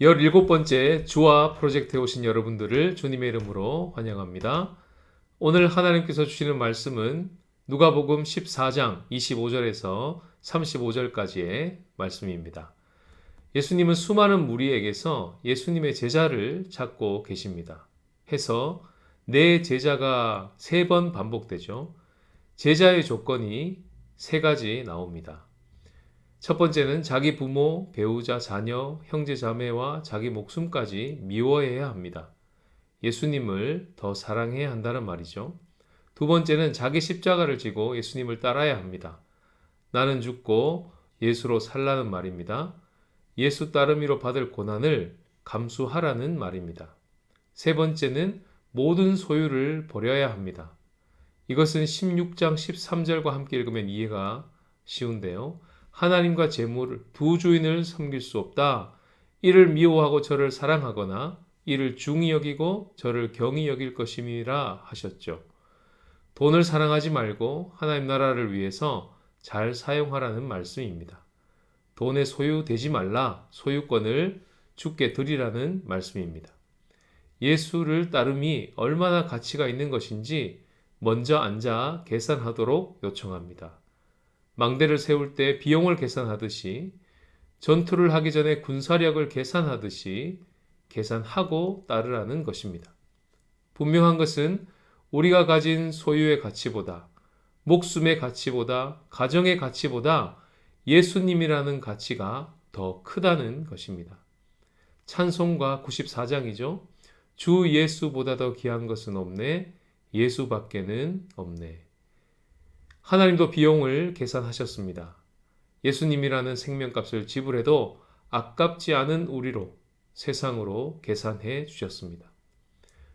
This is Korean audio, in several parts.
열일곱 번째 주와 프로젝트에 오신 여러분들을 주님의 이름으로 환영합니다. 오늘 하나님께서 주시는 말씀은 누가복음 14장 25절에서 35절까지의 말씀입니다. 예수님은 수많은 무리에게서 예수님의 제자를 찾고 계십니다. 해서 내 제자가 세 번 반복되죠. 제자의 조건이 세 가지 나옵니다. 첫 번째는 자기 부모, 배우자, 자녀, 형제, 자매와 자기 목숨까지 미워해야 합니다. 예수님을 더 사랑해야 한다는 말이죠. 두 번째는 자기 십자가를 지고 예수님을 따라야 합니다. 나는 죽고 예수로 살라는 말입니다. 예수 따르미로 받을 고난을 감수하라는 말입니다. 세 번째는 모든 소유를 버려야 합니다. 이것은 16장 13절과 함께 읽으면 이해가 쉬운데요. 하나님과 재물을 두 주인을 섬길 수 없다. 이를 미워하고 저를 사랑하거나 이를 중히 여기고 저를 경히 여길 것임이라 하셨죠. 돈을 사랑하지 말고 하나님 나라를 위해서 잘 사용하라는 말씀입니다. 돈의 소유되지 말라 소유권을 주께 드리라는 말씀입니다. 예수를 따름이 얼마나 가치가 있는 것인지 먼저 앉아 계산하도록 요청합니다. 망대를 세울 때 비용을 계산하듯이 전투를 하기 전에 군사력을 계산하듯이 계산하고 따르라는 것입니다. 분명한 것은 우리가 가진 소유의 가치보다 목숨의 가치보다 가정의 가치보다 예수님이라는 가치가 더 크다는 것입니다. 찬송가 94장이죠. 주 예수보다 더 귀한 것은 없네. 예수밖에는 없네. 하나님도 비용을 계산하셨습니다. 예수님이라는 생명값을 지불해도 아깝지 않은 우리로 세상으로 계산해 주셨습니다.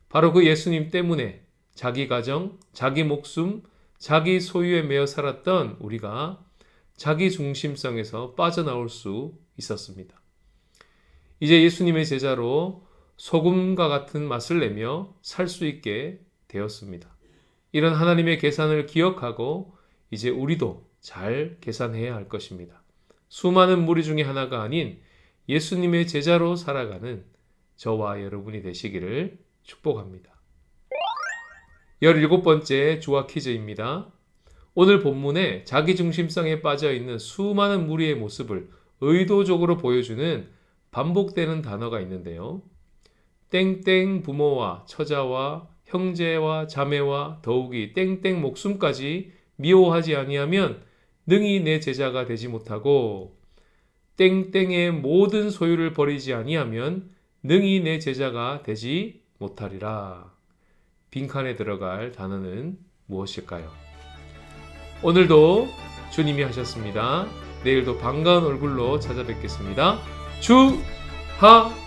바로 그 예수님 때문에 자기 가정, 자기 목숨, 자기 소유에 매여 살았던 우리가 자기 중심성에서 빠져나올 수 있었습니다. 이제 예수님의 제자로 소금과 같은 맛을 내며 살 수 있게 되었습니다. 이런 하나님의 계산을 기억하고 이제 우리도 잘 계산해야 할 것입니다. 수많은 무리 중에 하나가 아닌 예수님의 제자로 살아가는 저와 여러분이 되시기를 축복합니다. 17번째 주와 퀴즈입니다. 오늘 본문에 자기중심성에 빠져 있는 수많은 무리의 모습을 의도적으로 보여주는 반복되는 단어가 있는데요. 땡땡 부모와 처자와 형제와 자매와 더욱이 땡땡 목숨까지 미워하지 아니하면 능히 내 제자가 되지 못하고 땡땡의 모든 소유를 버리지 아니하면 능히 내 제자가 되지 못하리라. 빈칸에 들어갈 단어는 무엇일까요? 오늘도 주님이 하셨습니다. 내일도 반가운 얼굴로 찾아뵙겠습니다. 주, 하,